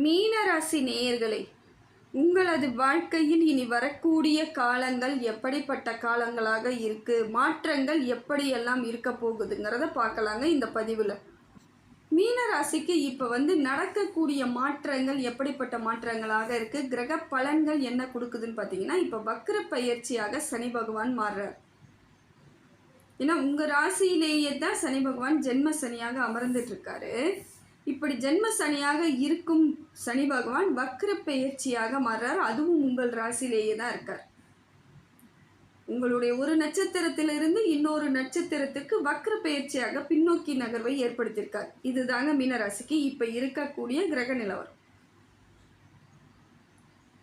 மீனராசி நேயர்களே உங்களது வாழ்க்கையில் இனி வரக்கூடிய காலங்கள் எப்படிப்பட்ட காலங்களாக இருக்கு? மாற்றங்கள் எப்படியெல்லாம் இருக்க போகுதுங்கிறத பார்க்கலாங்க இந்த பதிவில். மீனராசிக்கு இப்போ வந்து நடக்கக்கூடிய மாற்றங்கள் எப்படிப்பட்ட மாற்றங்களாக இருக்குது கிரக பலன்கள் என்ன கொடுக்குதுன்னு பார்த்தீங்கன்னா இப்போ வக்ர பயிற்சியாக சனி பகவான் மாறுறார். ஏன்னா உங்கள் ராசியிலேயே தான் சனி பகவான் ஜென்ம சனியாக அமர்ந்துட்டு இருக்காரு. இப்படி ஜென்ம சனியாக இருக்கும் சனி பகவான் வக்ர பெயர்ச்சியாக மாறுறார். அதுவும் உங்கள் ராசியிலேயே தான் இருக்கார். உங்களுடைய ஒரு நட்சத்திரத்திலிருந்து இன்னொரு நட்சத்திரத்துக்கு வக்ர பெயர்ச்சியாக பின்னோக்கி நகர்வை ஏற்படுத்தியிருக்கார். இதுதாங்க மீனராசிக்கு இப்போ இருக்கக்கூடிய கிரக நிலவரம்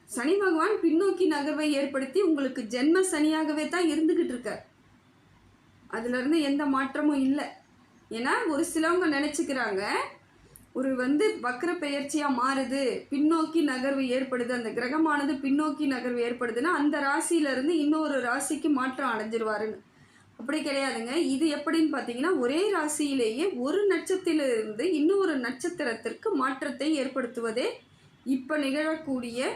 சனி பகவான் பின்னோக்கி நகர்வை ஏற்படுத்தி உங்களுக்கு ஜென்ம சனியாகவே தான் இருந்துகிட்டு இருக்கார். அதுலேருந்து எந்த மாற்றமும் இல்லை. ஏன்னா ஒரு சிலவங்க நினச்சிக்கிறாங்க ஒரு வந்து வக்ர பெயர்ச்சியாக மாறுது பின்னோக்கி நகர்வு ஏற்படுது. அந்த கிரகமானது பின்னோக்கி நகர்வு ஏற்படுதுன்னா அந்த ராசியிலேருந்து இன்னொரு ராசிக்கு மாற்றம் அடைஞ்சிருவாருன்னு. அப்படி கிடையாதுங்க. இது எப்படின்னு பார்த்தீங்கன்னா ஒரே ராசியிலேயே ஒரு நட்சத்திரத்திலிருந்து இன்னொரு நட்சத்திரத்திற்கு மாற்றத்தை ஏற்படுத்துவதே இப்போ நிகழக்கூடிய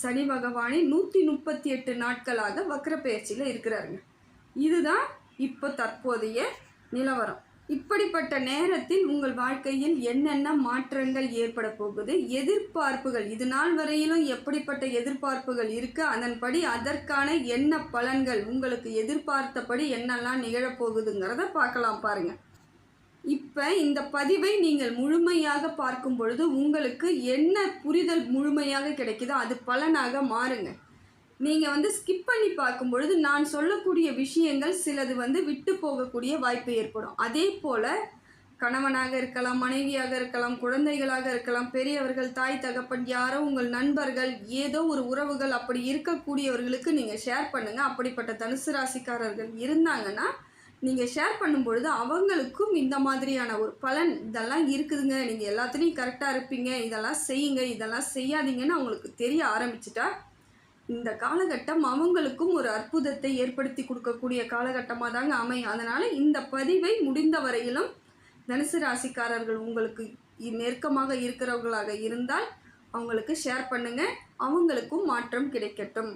சனி பகவானே நூற்றி முப்பத்தி எட்டு நாட்களாக வக்ர பெயர்ச்சியில் இருக்கிறாருங்க. இதுதான் இப்போ தற்போதைய நிலவரம். இப்படிப்பட்ட நேரத்தில் உங்கள் வாழ்க்கையில் என்னென்ன மாற்றங்கள் ஏற்பட போகுது? எதிர்பார்ப்புகள் இது நாள் வரையிலும் எப்படிப்பட்ட எதிர்பார்ப்புகள் இருக்கு? அதன்படி அதற்கான என்ன பலன்கள் உங்களுக்கு எதிர்பார்த்தபடி என்னெல்லாம் நிகழப்போகுதுங்கிறத பார்க்கலாம் பாருங்க. இப்போ இந்த பதிவை நீங்கள் முழுமையாக பார்க்கும் பொழுது உங்களுக்கு என்ன புரிதல் முழுமையாக கிடைக்குதோ அது பலனாக மாறுங்க. நீங்கள் வந்து ஸ்கிப் பண்ணி பார்க்கும் பொழுது நான் சொல்லக்கூடிய விஷயங்கள் சிலது வந்து விட்டு போகக்கூடிய வாய்ப்பு ஏற்படும். அதே போல் கணவனாக இருக்கலாம் மனைவியாக இருக்கலாம் குழந்தைகளாக இருக்கலாம் பெரியவர்கள் தாய் தகப்பன் யாரோ உங்கள் நண்பர்கள் ஏதோ ஒரு உறவுகள் அப்படி இருக்கக்கூடியவர்களுக்கு நீங்கள் ஷேர் பண்ணுங்கள் அப்படிப்பட்ட தனுசு ராசிக்காரர்கள் இருந்தாங்கன்னா நீங்கள் ஷேர் பண்ணும்பொழுது அவங்களுக்கும் இந்த மாதிரியான ஒரு பலன் இதெல்லாம் இருக்குதுங்க. நீங்கள் எல்லாத்துலேயும் கரெக்டாக இருப்பீங்க. இதெல்லாம் செய்யுங்க. இதெல்லாம் செய்யாதீங்கன்னு அவங்களுக்கு தெரிய ஆரம்பிச்சிட்டா இந்த காலகட்டம் அவங்களுக்கும் ஒரு அற்புதத்தை ஏற்படுத்தி கொடுக்கக்கூடிய காலகட்டமாக தாங்க அமையும். அதனால் இந்த பதிவை முடிந்த வரையிலும் தனுசு ராசிக்காரர்கள் உங்களுக்கு நெருக்கமாக இருக்கிறவர்களாக இருந்தால் அவங்களுக்கு ஷேர் பண்ணுங்கள் அவங்களுக்கும் மாற்றம் கிடைக்கட்டும்.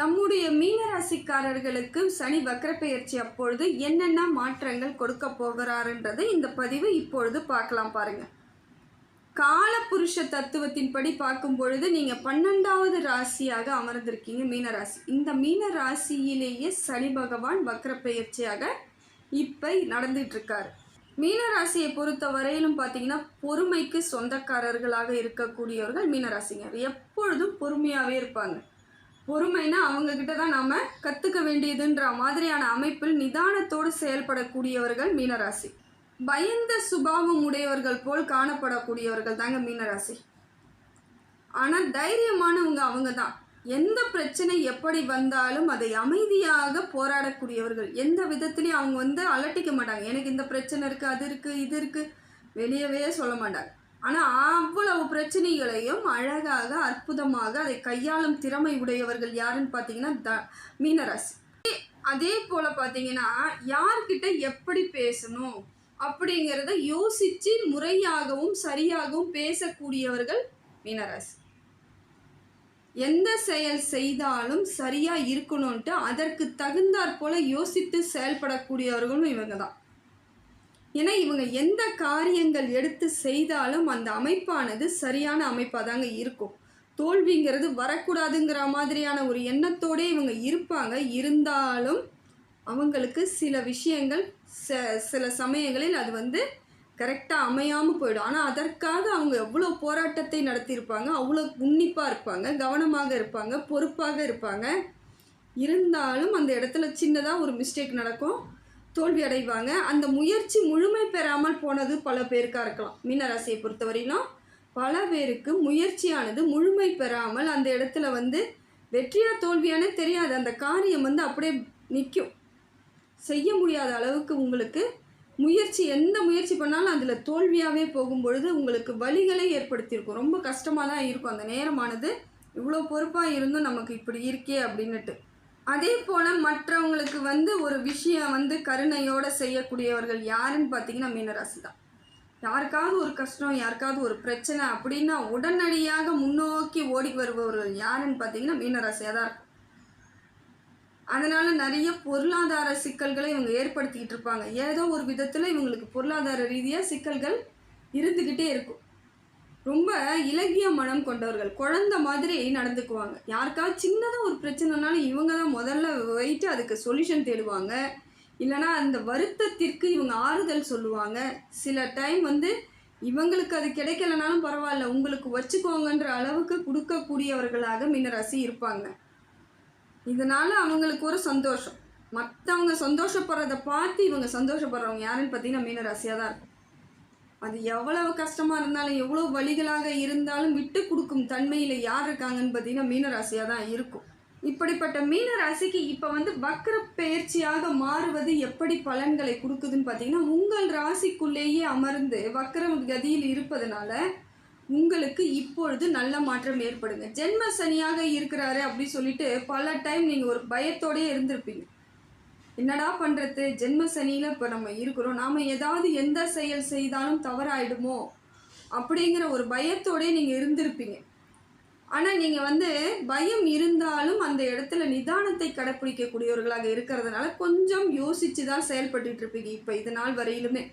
நம்முடைய மீனராசிக்காரர்களுக்கு சனி வக்கரப்பெயர்ச்சி அப்பொழுது என்னென்ன மாற்றங்கள் கொடுக்க போகிறாருன்றது இந்த பதிவு இப்பொழுது பார்க்கலாம் பாருங்கள் காலபுருஷ தத்துவத்தின்படி பார்க்கும் பொழுது நீங்கள் பன்னெண்டாவது ராசியாக அமர்ந்திருக்கீங்க மீனராசி இந்த மீன ராசியிலேயே சனி பகவான் வக்ரப்பெயர்ச்சியாக இப்போ நடந்துட்டு இருக்காரு மீனராசியை பொறுத்த வரையிலும் பார்த்தீங்கன்னா பொறுமைக்கு சொந்தக்காரர்களாக இருக்கக்கூடியவர்கள் மீனராசிங்க எப்பொழுதும் பொறுமையாகவே இருப்பாங்க. பொறுமைனா அவங்க கிட்ட தான் நாம கற்றுக்க வேண்டியதுன்ற மாதிரியான அமைப்பில் நிதானத்தோடு செயல்படக்கூடியவர்கள் மீனராசி பயந்த சுபாவம் உடையவர்கள் போல் காணப்படக்கூடியவர்கள் தாங்க மீனராசி. ஆனால் தைரியமானவங்க அவங்க தான் எந்த பிரச்சனை எப்படி வந்தாலும் அதை அமைதியாக போராடக்கூடியவர்கள். எந்த விதத்துலையும் அவங்க வந்து அலட்டிக்க மாட்டாங்க. எனக்கு இந்த பிரச்சனை இருக்குது அது இருக்குது இது இருக்குது வெளியவே சொல்ல மாட்டாங்க. ஆனால் அவ்வளவு பிரச்சனைகளையும் அழகாக அற்புதமாக அதை கையாளும் திறமை உடையவர்கள் யாருன்னு பார்த்தீங்கன்னா த மீனராசி. அதே போல் பார்த்தீங்கன்னா யார்கிட்ட எப்படி பேசணும்? அப்படிங்கிறத யோசித்து முறையாகவும் சரியாகவும் பேசக்கூடியவர்கள் மீனராசி. எந்த செயல் செய்தாலும் சரியாக இருக்கணும்ன்ட்டு அதற்கு தகுந்தாற் போல யோசித்து செயல்படக்கூடியவர்களும் இவங்க தான் ஏன்னா இவங்க எந்த காரியங்கள் எடுத்து செய்தாலும் அந்த அமைப்பானது சரியான அமைப்பாக தாங்க இருக்கும். தோல்விங்கிறது வரக்கூடாதுங்கிற மாதிரியான ஒரு எண்ணத்தோடே இவங்க இருப்பாங்க. இருந்தாலும் அவங்களுக்கு சில விஷயங்கள் ச- சில சமயங்களில் அது வந்து கரெக்டாக அமையாமல் போயிடும். ஆனால் அதற்காக அவங்க எவ்வளோ போராட்டத்தை நடத்தியிருப்பாங்க அவ்வளோ உன்னிப்பாக இருப்பாங்க கவனமாக இருப்பாங்க பொறுப்பாக இருப்பாங்க. இருந்தாலும் அந்த இடத்துல சின்னதாக ஒரு மிஸ்டேக் நடக்கும் தோல்வி அடைவாங்க. அந்த முயற்சி முழுமை பெறாமல் போனது பல பேருக்காக இருக்கலாம். மீனராசியை பொறுத்தவரையிலும் பல பேருக்கு முயற்சியானது முழுமை பெறாமல் அந்த இடத்துல வந்து வெற்றியாக தோல்வியானே தெரியாது. அந்த காரியம் வந்து அப்படியே நிற்கும் செய்ய முடியாத அளவுக்கு உங்களுக்கு முயற்சி எந்த முயற்சி பண்ணாலும் அதில் தோல்வியாகவே போகும்பொழுது உங்களுக்கு வலிகளை ஏற்படுத்தியிருக்கும். ரொம்ப கஷ்டமாக தான் இருக்கும். அந்த நேரமானது இவ்வளோ பொறுப்பாக இருந்தும் நமக்கு இப்படி இருக்கே அப்படின்னுட்டு. அதே போல் மற்றவங்களுக்கு வந்து ஒரு விஷயம் வந்து கருணையோடு செய்யக்கூடியவர்கள் யாருன்னு பார்த்தீங்கன்னா மீனராசி தான் யாருக்காவது ஒரு கஷ்டம் யாருக்காவது ஒரு பிரச்சனை அப்படின்னா உடனடியாக முன்னோக்கி ஓடி வருபவர்கள் யாருன்னு பார்த்தீங்கன்னா மீனராசியாக தான் இருக்கும். அதனால் நிறைய பொருளாதார சிக்கல்களை இவங்க ஏற்படுத்திக்கிட்டு இருப்பாங்க. ஏதோ ஒரு விதத்தில் இவங்களுக்கு பொருளாதார ரீதியாக சிக்கல்கள் இருந்துக்கிட்டே இருக்கும். ரொம்ப இலகிய மனம் கொண்டவர்கள் குழந்த மாதிரி நடந்துக்குவாங்க. யாருக்காவது சின்னதாக ஒரு பிரச்சனைனாலும் இவங்க தான் முதல்ல வைட்டு அதுக்கு சொல்யூஷன் தேடுவாங்க. இல்லைனா அந்த வருத்தத்திற்கு இவங்க ஆறுதல் சொல்லுவாங்க. சில டைம் வந்து இவங்களுக்கு அது கிடைக்கலனாலும் பரவாயில்ல உங்களுக்கு வச்சுக்கோங்கன்ற அளவுக்கு கொடுக்கக்கூடியவர்களாக மீனராசி இருப்பாங்க. இதனால் அவங்களுக்கு ஒரு சந்தோஷம். மற்றவங்க சந்தோஷப்படுறத பார்த்து இவங்க சந்தோஷப்படுறவங்க யாருன்னு பார்த்தீங்கன்னா மீனராசியாக தான் இருக்கும். அது எவ்வளவு கஷ்டமாக இருந்தாலும் எவ்வளோ வழிகளாக இருந்தாலும் விட்டு கொடுக்கும் தன்மையில் யார் இருக்காங்கன்னு பார்த்தீங்கன்னா மீனராசியாக தான் இருக்கும். இப்படிப்பட்ட மீன ராசிக்கு இப்போ வந்து வக்ர பயிற்சியாக மாறுவது எப்படி பலன்களை கொடுக்குதுன்னு பார்த்தீங்கன்னா உங்கள் ராசிக்குள்ளேயே அமர்ந்து வக்ர கதியில் இருப்பதனால உங்களுக்கு இப்பொழுது நல்ல மாற்றம் ஏற்படுங்க. ஜென்ம சனியாக இருக்கிறாரு அப்படி சொல்லிட்டு பல டைம் நீங்கள் ஒரு பயத்தோடயே இருந்திருப்பீங்க. என்னடா பண்ணுறது ஜென்ம சனியில் இப்போ நம்ம இருக்கிறோம். நாம் ஏதாவது எந்த செயல் செய்தாலும் தவறாயிடுமோ? அப்படிங்கிற ஒரு பயத்தோடயே நீங்கள் இருந்திருப்பீங்க. ஆனால் நீங்கள் வந்து பயம் இருந்தாலும் அந்த இடத்துல நிதானத்தை கடைப்பிடிக்கக்கூடியவர்களாக இருக்கிறதுனால கொஞ்சம் யோசித்து தான் செயல்பட்டுருப்பீங்க இப்போ இது நாள் வரையிலுமே.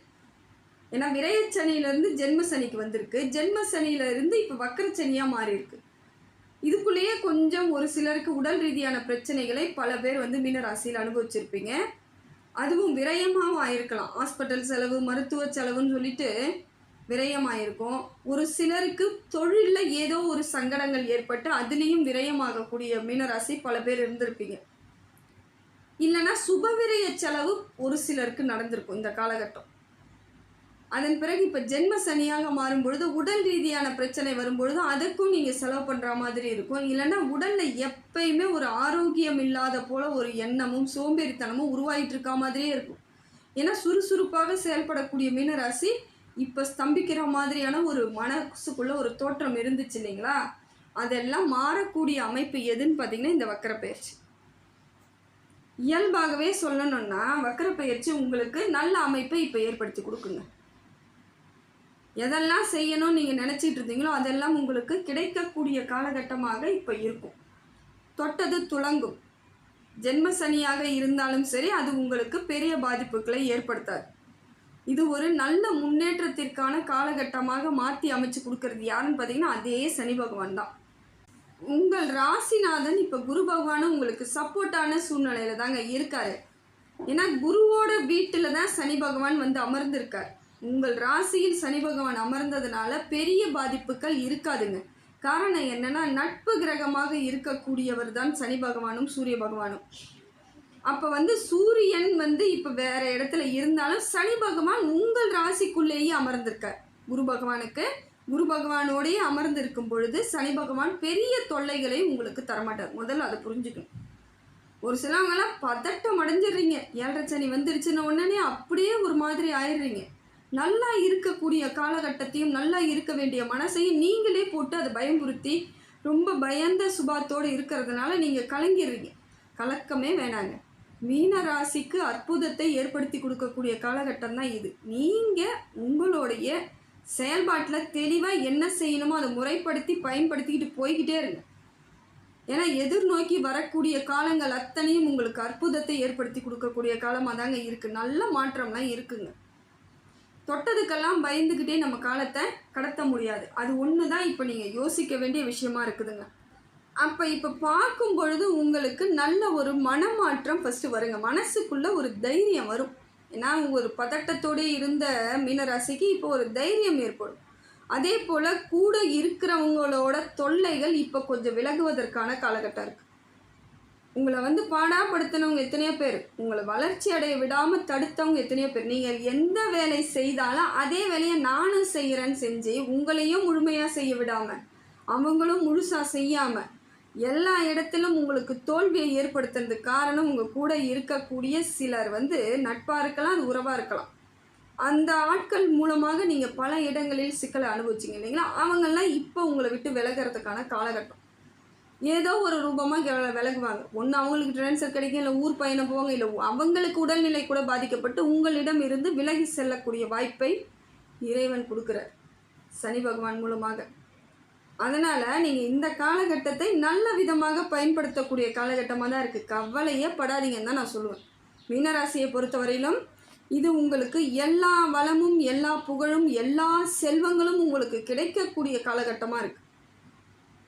ஏன்னா விரயச்சனியிலேருந்து ஜென்ம சனிக்கு வந்திருக்கு. ஜென்ம சனியிலேருந்து இப்போ வக்கரச்சனியாக மாறி இருக்கு இதுக்குள்ளேயே கொஞ்சம் ஒரு சிலருக்கு உடல் ரீதியான பிரச்சனைகளை பல பேர் வந்து மீனராசியில் அனுபவிச்சிருப்பீங்க. அதுவும் விரயமாகவும் ஆயிருக்கலாம். ஹாஸ்பிட்டல் செலவு மருத்துவ செலவுன்னு சொல்லிட்டு விரயமாயிருக்கும். ஒரு சிலருக்கு தொழிலில் ஏதோ ஒரு சங்கடங்கள் ஏற்பட்டு அதுலேயும் விரயமாகக்கூடிய மீனராசி பல பேர் இருந்திருப்பீங்க. இல்லைன்னா சுபவிரய செலவு ஒரு சிலருக்கு நடந்திருக்கும் இந்த காலகட்டம். அதன் பிறகு இப்போ ஜென்ம சனியாக மாறும் பொழுது உடல் ரீதியான பிரச்சனை வரும்பொழுது அதுக்கும் நீங்கள் செலவு பண்ணுற மாதிரி இருக்கும். இல்லைன்னா உடலில் எப்பயுமே ஒரு ஆரோக்கியம் இல்லாத போல் ஒரு எண்ணமும் சோம்பேறித்தனமும் உருவாகிட்டு இருக்கா மாதிரியே இருக்கும். ஏன்னா சுறுசுறுப்பாக செயல்படக்கூடிய மீனராசி இப்போ ஸ்தம்பிக்கிற மாதிரியான ஒரு மனசுக்குள்ளே ஒரு தோற்றம் இருந்துச்சு இல்லைங்களா? அதெல்லாம் மாறக்கூடிய அமைப்பு எதுன்னு பார்த்தீங்கன்னா இந்த வக்கர பயிற்சி. இயல்பாகவே சொல்லணும்னா வக்கர பயிற்சி உங்களுக்கு நல்ல அமைப்பை இப்போ ஏற்படுத்தி கொடுக்குங்க. எதெல்லாம் செய்யணும்னு நீங்கள் நினச்சிட்டு இருந்தீங்களோ அதெல்லாம் உங்களுக்கு கிடைக்கக்கூடிய காலகட்டமாக இப்போ இருக்கும். தொட்டது துளங்கும். ஜென்ம சனியாக இருந்தாலும் சரி அது உங்களுக்கு பெரிய பாதிப்புகளை ஏற்படுத்தாது. இது ஒரு நல்ல முன்னேற்றத்திற்கான காலகட்டமாக மாற்றி அமைச்சு கொடுக்கறது யாருன்னு பார்த்தீங்கன்னா அதே சனி பகவான் தான். உங்கள் ராசிநாதன் இப்போ குரு பகவானும் உங்களுக்கு சப்போர்ட்டான சூழ்நிலையில தாங்க இருக்காரு. ஏன்னா குருவோட வீட்டில் தான் சனி பகவான் வந்து அமர்ந்திருக்கார். உங்கள் ராசியில் சனி பகவான் அமர்ந்ததுனால பெரிய பாதிப்புகள் இருக்காதுங்க. காரணம் என்னன்னா நட்பு கிரகமாக இருக்கக்கூடியவர் தான் சனி பகவானும் சூரிய பகவானும். அப்போ வந்து சூரியன் வந்து இப்போ வேற இடத்துல இருந்தாலும் சனி பகவான் உங்கள் ராசிக்குள்ளேயே அமர்ந்திருக்கார். குரு பகவானுக்கு குரு பகவானோடையே அமர்ந்திருக்கும் பொழுது சனி பகவான் பெரிய தொல்லைகளை உங்களுக்கு தரமாட்டார். முதல்ல அதை புரிஞ்சுக்கணும். ஒரு சிலவங்களாம் பதட்டம் அடைஞ்சிடுறீங்க. ஏழரை சனி வந்துருச்சுன்ன உடனே அப்படியே ஒரு மாதிரி ஆயிடுறீங்க. நல்லா இருக்கக்கூடிய காலகட்டத்தையும் நல்லா இருக்க வேண்டிய மனசையும் நீங்களே போட்டு அதை பயமுறுத்தி ரொம்ப பயந்த சுபாத்தோடு இருக்கிறதுனால நீங்கள் கலங்கிடுறீங்க. கலக்கமே வேணாங்க. மீன ராசிக்கு அற்புதத்தை ஏற்படுத்தி கொடுக்கக்கூடிய காலகட்டம் தான் இது. நீங்கள் உங்களுடைய செயல்பாட்டில் தெளிவாக என்ன செய்யணுமோ அதை முறைப்படுத்தி பயன்படுத்திக்கிட்டு போய்கிட்டே இருங்க. ஏன்னா எதிர்நோக்கி வரக்கூடிய காலங்கள் அத்தனையும் உங்களுக்கு அற்புதத்தை ஏற்படுத்தி கொடுக்கக்கூடிய காலமாக தாங்க இருக்குது நல்ல மாற்றம்லாம் இருக்குங்க. தொட்டதுக்கெல்லாம் பயந்துக்கிட்டே நம்ம காலத்தை கடத்த முடியாது. அது ஒன்று தான் இப்போ நீங்கள் யோசிக்க வேண்டிய விஷயமா இருக்குதுங்க. அப்போ இப்போ பார்க்கும் பொழுது உங்களுக்கு நல்ல ஒரு மனமாற்றம் ஃபஸ்ட்டு வருங்க. மனசுக்குள்ளே ஒரு தைரியம் வரும். ஏன்னா ஒரு பதட்டத்தோடே இருந்த மீனராசிக்கு இப்போ ஒரு தைரியம் ஏற்படும். அதே போல் கூட இருக்கிறவங்களோட தொல்லைகள் இப்போ கொஞ்சம் விலகுவதற்கான காலகட்டம் இருக்குது உங்களை வந்து பாடாப்படுத்தினவங்க எத்தனையோ பேர். உங்களை வளர்ச்சி அடைய விடாமல் தடுத்தவங்க எத்தனையோ பேர். நீங்கள் எந்த வேலை செய்தாலும் அதே வேலையை நானும் செய்கிறேன்னு செஞ்சு உங்களையும் முழுமையாக செய்ய விடாமல் அவங்களும் முழுசாக செய்யாமல் எல்லா இடத்திலும் உங்களுக்கு தோல்வியை ஏற்படுத்துறதுக்கு காரணம் உங்கள் கூட இருக்கக்கூடிய சிலர் வந்து நட்பாக இருக்கலாம் அது உறவாக இருக்கலாம். அந்த ஆட்கள் மூலமாக நீங்கள் பல இடங்களில் சிக்கலை அனுபவிச்சிங்க இல்லைங்களா? அவங்கெல்லாம் இப்போ உங்களை விட்டு விலகிறதுக்கான காலகட்டம். ஏதோ ஒரு ரூபமாக விலகுவாங்க. ஒன்று அவங்களுக்கு ட்ரான்ஸ்ஃபர் கிடைக்கும் இல்லை ஊர் பயணம் போவாங்க இல்லை அவங்களுக்கு உடல்நிலை கூட பாதிக்கப்பட்டு உங்களிடம் இருந்து விலகி செல்லக்கூடிய வாய்ப்பை இறைவன் கொடுக்குறார். சனி பகவான் மூலமாக. அதனால் நீங்கள் இந்த காலகட்டத்தை நல்ல விதமாக பயன்படுத்தக்கூடிய காலகட்டமாக தான் இருக்குது கவலையே படாதீங்கன்னு தான் நான் சொல்லுவேன். மீனராசியை பொறுத்தவரையிலும் இது உங்களுக்கு எல்லா வளமும் எல்லா புகழும் எல்லா செல்வங்களும் உங்களுக்கு கிடைக்கக்கூடிய காலகட்டமாக இருக்குது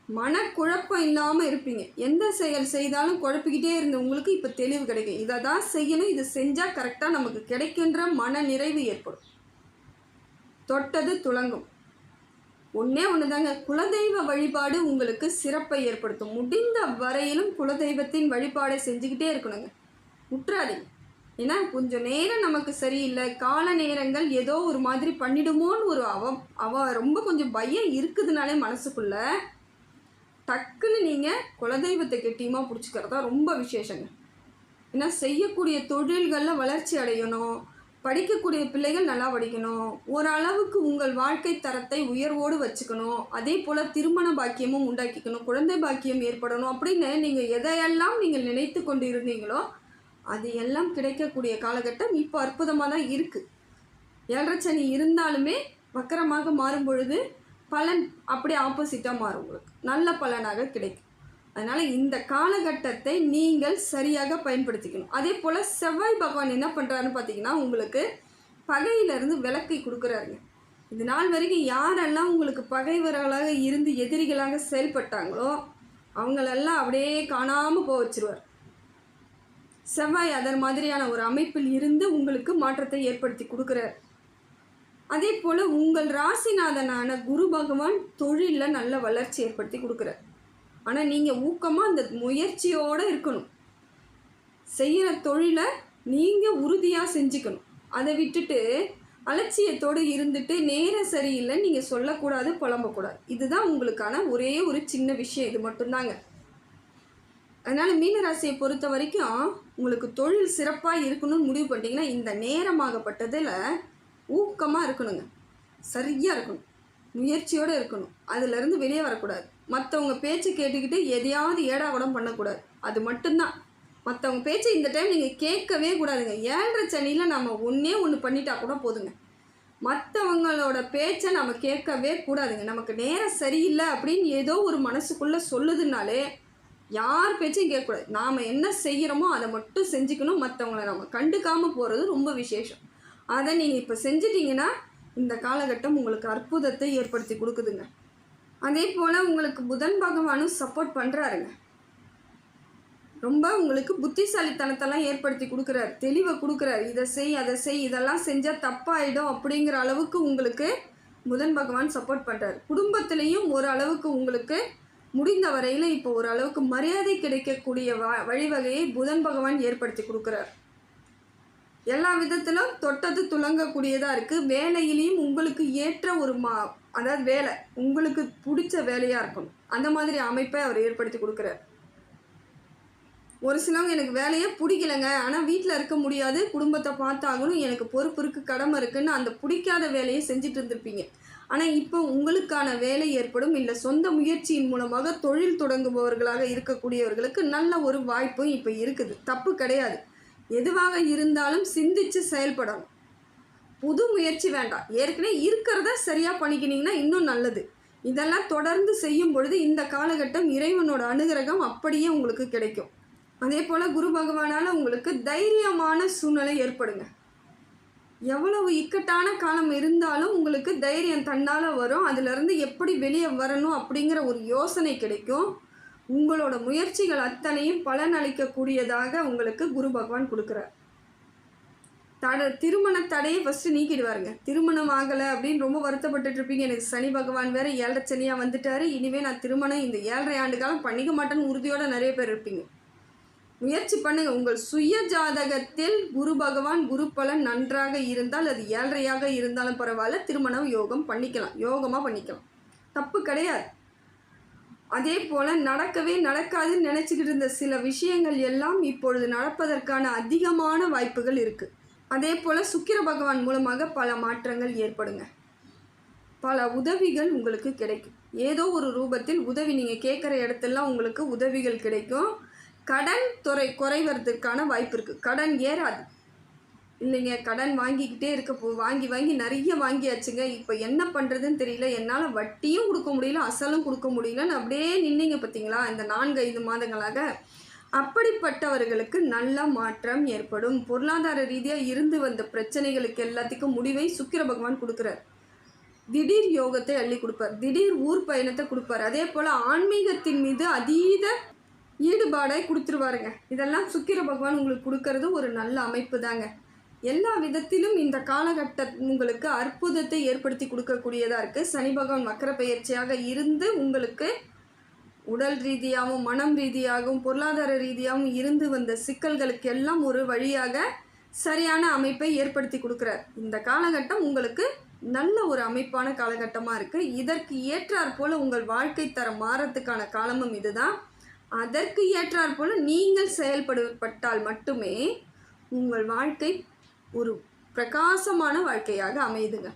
மனக்குழப்பம் இல்லாமல் இருப்பீங்க. எந்த செயல் செய்தாலும் குழப்பிக்கிட்டே இருந்த உங்களுக்கு இப்போ தெளிவு கிடைக்கும். இதை தான் செய்யணும். இது செஞ்சால் கரெக்டாக நமக்கு கிடைக்கின்ற மன நிறைவு ஏற்படும். தொட்டது துளங்கும். ஒன்றே ஒன்று தாங்க குலதெய்வ வழிபாடு உங்களுக்கு சிறப்பை ஏற்படுத்தும். முடிந்த வரையிலும் குலதெய்வத்தின் வழிபாடை செஞ்சுக்கிட்டே இருக்கணுங்க. முற்றாதீங்க ஏன்னா கொஞ்சம் நேரம் நமக்கு சரியில்லை. கால நேரங்கள் ஏதோ ஒரு மாதிரி பண்ணிடுமோன்னு ஒரு அவ அவ ரொம்ப கொஞ்சம் பயம் இருக்குதுனாலே மனசுக்குள்ளே டக்குன்னு நீங்கள் குலதெய்வத்தை கெட்டியமாக பிடிச்சிக்கிறதா ரொம்ப விசேஷங்க. ஏன்னா செய்யக்கூடிய தொழில்களில் வளர்ச்சி அடையணும். படிக்கக்கூடிய பிள்ளைகள் நல்லா படிக்கணும். ஓரளவுக்கு உங்கள் வாழ்க்கை தரத்தை உயர்வோடு வச்சுக்கணும். அதே போல் திருமண பாக்கியமும் உண்டாக்கிக்கணும். குழந்தை பாக்கியம் ஏற்படணும் அப்படின்னு நீங்கள் எதையெல்லாம் நீங்கள் நினைத்து கொண்டு இருந்தீங்களோ அது எல்லாம் கிடைக்கக்கூடிய காலகட்டம் இப்போ அற்புதமாக தான் இருக்குது ஏழரை சனி இருந்தாலுமே வக்கரமாக மாறும் பொழுது பலன் அப்படியே ஆப்போசிட்டாக மாறும் உங்களுக்கு. நல்ல பலனாக கிடைக்கும். அதனால் இந்த காலகட்டத்தை நீங்கள் சரியாக பயன்படுத்திக்கணும். அதே போல் செவ்வாய் பகவான் என்ன பண்ணுறாருன்னு பார்த்தீங்கன்னா உங்களுக்கு பகையிலிருந்து விலக்கை கொடுக்குறாருங்க. இது நாள் வரைக்கும் யாரெல்லாம் உங்களுக்கு பகைவர்களாக இருந்து எதிரிகளாக செயல்பட்டாங்களோ அவங்களெல்லாம் அப்படியே காணாமல் போக வச்சிருவார். செவ்வாய் அதன் மாதிரியான ஒரு அமைப்பில் இருந்து உங்களுக்கு மாற்றத்தை ஏற்படுத்தி கொடுக்குறார். அதே போல் உங்கள் ராசிநாதனான குரு பகவான் தொழிலில் நல்ல வளர்ச்சி ஏற்படுத்தி கொடுக்குறார். ஆனால் நீங்கள் ஊக்கமாக அந்த முயற்சியோடு இருக்கணும். செய்கிற தொழிலை நீங்கள் உறுதியாக செஞ்சுக்கணும். அதை விட்டுட்டு அலட்சியத்தோடு இருந்துட்டு நேரம் சரியில்லை நீங்கள் சொல்லக்கூடாது புலம்பக்கூடாது. இதுதான் உங்களுக்கான ஒரே ஒரு சின்ன விஷயம். இது மட்டும்தாங்க. அதனால் மீனராசியை பொறுத்த வரைக்கும் உங்களுக்கு தொழில் சிறப்பாக இருக்கணும்னு முடிவு பண்ணிட்டீங்கன்னா இந்த நேரமாகப்பட்டதில் ஊக்கமாக இருக்கணுங்க. சரியாக இருக்கணும். முயற்சியோடு இருக்கணும். அதுலேருந்து வெளியே வரக்கூடாது. மற்றவங்க பேச்சு கேட்டுக்கிட்டு எதையாவது ஏடா பண்ணக்கூடாது. அது மட்டும்தான். மற்றவங்க பேச்சு இந்த டைம் நீங்கள் கேட்கவே கூடாதுங்க. ஏழரை சனியில் நம்ம ஒன்றே ஒன்று பண்ணிட்டா கூட போதுங்க. மற்றவங்களோட பேச்சை நம்ம கேட்கவே கூடாதுங்க. நமக்கு நேரம் சரியில்லை அப்படின்னு ஏதோ ஒரு மனசுக்குள்ளே சொல்லுதுனாலே யார் பேச்சையும் கேட்கக்கூடாது. நாம் என்ன செய்கிறோமோ அதை மட்டும் செஞ்சுக்கணும். மற்றவங்கள நம்ம கண்டுக்காமல் போகிறது ரொம்ப விசேஷம். அதை நீங்கள் இப்போ செஞ்சிட்டிங்கன்னா இந்த காலகட்டம் உங்களுக்கு அற்புதத்தை ஏற்படுத்தி கொடுக்குதுங்க. அதே போல் உங்களுக்கு புதன் பகவானும் சப்போர்ட் பண்ணுறாருங்க ரொம்ப உங்களுக்கு புத்திசாலித்தனத்தெல்லாம் ஏற்படுத்தி கொடுக்குறாரு. தெளிவை கொடுக்குறாரு. இதை செய் அதை செய் இதெல்லாம் செஞ்சால் தப்பாயிடும் அப்படிங்கிற அளவுக்கு உங்களுக்கு புதன் பகவான் சப்போர்ட் பண்ணுறாரு குடும்பத்திலையும் ஒரு அளவுக்கு உங்களுக்கு முடிந்த வரையில் இப்போ ஒரு அளவுக்கு மரியாதை கிடைக்கக்கூடிய வ வழிவகையை புதன் பகவான் ஏற்படுத்தி கொடுக்குறார். எல்லா விதத்திலும் தொட்டது துளங்கக்கூடியதாக இருக்குது வேலையிலையும் உங்களுக்கு ஏற்ற ஒரு மா அதாவது வேலை உங்களுக்கு பிடிச்ச வேலையாக இருக்கணும். அந்த மாதிரி அமைப்பை அவர் ஏற்படுத்தி கொடுக்குறார். ஒரு சிலவங்க எனக்கு வேலையே பிடிக்கலங்க. ஆனால் வீட்டில் இருக்க முடியாது குடும்பத்தை பார்த்தாகணும் எனக்கு பொறுப்பு இருக்குது கடமை இருக்குதுன்னு அந்த பிடிக்காத வேலையை செஞ்சுட்டு இருந்திருப்பீங்க. ஆனால் இப்போ உங்களுக்கான வேலை ஏற்படும். இல்லை சொந்த முயற்சியின் மூலமாக தொழில் தொடங்குபவர்களாக இருக்கக்கூடியவர்களுக்கு நல்ல ஒரு வாய்ப்பும் இப்போ இருக்குது. தப்பு கிடையாது. எதுவாக இருந்தாலும் சிந்திச்சு செயல்படணும். புது முயற்சி வேண்டாம். ஏற்கனவே இருக்கிறத சரியாக பண்ணிக்கினீங்கன்னா இன்னும் நல்லது. இதெல்லாம் தொடர்ந்து செய்யும் பொழுது இந்த காலகட்டம் இறைவனோட அனுகிரகம் அப்படியே உங்களுக்கு கிடைக்கும். அதே போல் குரு பகவானால் உங்களுக்கு தைரியமான சூழ்நிலை ஏற்படுங்க. எவ்வளவு இக்கட்டான காலம் இருந்தாலும் உங்களுக்கு தைரியம் தன்னால் வரும். அதிலிருந்து எப்படி வெளியே வரணும் அப்படிங்கிற ஒரு யோசனை கிடைக்கும். உங்களோட முயற்சிகள் அத்தனையும் பலன் அளிக்கக்கூடியதாக உங்களுக்கு குரு பகவான் கொடுக்குறார். தட திருமண தடையை ஃபஸ்ட்டு நீக்கிடுவாருங்க. திருமணம் ஆகலை அப்படின்னு ரொம்ப வருத்தப்பட்டுட்டு இருப்பீங்க. எனக்கு சனி பகவான் வேறு ஏழரை சனியாக வந்துட்டார். இனிமேல் நான் திருமணம் இந்த ஏழரை ஆண்டு காலம் பண்ணிக்க மாட்டேன்னு உறுதியோடு நிறைய பேர் இருப்பீங்க. முயற்சி பண்ணுங்க. உங்கள் சுய ஜாதகத்தில் குரு பகவான் குரு பலன் நன்றாக இருந்தால் அது ஏழ்றையாக இருந்தாலும் பரவாயில்ல. திருமணம் யோகம் பண்ணிக்கலாம். யோகமாக பண்ணிக்கலாம். தப்பு கிடையாது. அதே போல் நடக்கவே நடக்காதுன்னு நினச்சிக்கிட்டு இருந்த சில விஷயங்கள் எல்லாம் இப்பொழுது நடப்பதற்கான அதிகமான வாய்ப்புகள் இருக்குது அதே போல் சுக்கிர பகவான் மூலமாக பல மாற்றங்கள் ஏற்படுங்க. பல உதவிகள் உங்களுக்கு கிடைக்கும். ஏதோ ஒரு ரூபத்தில் உதவி நீங்கள் கேட்குற இடத்துலலாம் உங்களுக்கு உதவிகள் கிடைக்கும். கடன் துறை குறைவதற்கான வாய்ப்பு இருக்குது கடன் ஏறாது. இல்லைங்க கடன் வாங்கிக்கிட்டே இருக்க போ வாங்கி வாங்கி நிறைய வாங்கியாச்சுங்க. இப்போ என்ன பண்ணுறதுன்னு தெரியல. என்னால் வட்டியும் கொடுக்க முடியல அசலும் கொடுக்க முடியலன்னு அப்படியே நின்னீங்க பார்த்தீங்களா இந்த நான்கு ஐந்து மாதங்களாக? அப்படிப்பட்டவர்களுக்கு நல்ல மாற்றம் ஏற்படும். பொருளாதார ரீதியாக இருந்து வந்த பிரச்சனைகளுக்கு எல்லாத்துக்கும் முடிவை சுக்கிர பகவான் கொடுக்குறார். திடீர் யோகத்தை அள்ளி கொடுப்பார். திடீர் ஊர் பயணத்தை கொடுப்பார். அதே போல் ஆன்மீகத்தின் மீது அதீத ஈடுபாடை கொடுத்துருவாருங்க. இதெல்லாம் சுக்கிர பகவான் உங்களுக்கு கொடுக்கறது ஒரு நல்ல அமைப்பு தாங்க. எல்லா விதத்திலும் இந்த காலகட்டம் உங்களுக்கு அற்புதத்தை ஏற்படுத்தி கொடுக்கக்கூடியதாக இருக்குது சனி பகவான் மக்கர பயிற்சியாக இருந்து உங்களுக்கு உடல் ரீதியாகவும் மனம் ரீதியாகவும் பொருளாதார ரீதியாகவும் இருந்து வந்த சிக்கல்களுக்கு எல்லாம் ஒரு வழியாக சரியான அமைப்பை ஏற்படுத்தி கொடுக்குறார். இந்த காலகட்டம் உங்களுக்கு நல்ல ஒரு அமைப்பான காலகட்டமாக இருக்குது இதற்கு ஏற்றாற் போல் உங்கள் வாழ்க்கை தரம் மாறத்துக்கான காலமும் இதுதான். அதற்கு ஏற்றாற் போல் நீங்கள் செயல்படுப்பட்டால் மட்டுமே உங்கள் வாழ்க்கை ஒரு பிரகாசமான வாழ்க்கையாக அமையுதுங்க.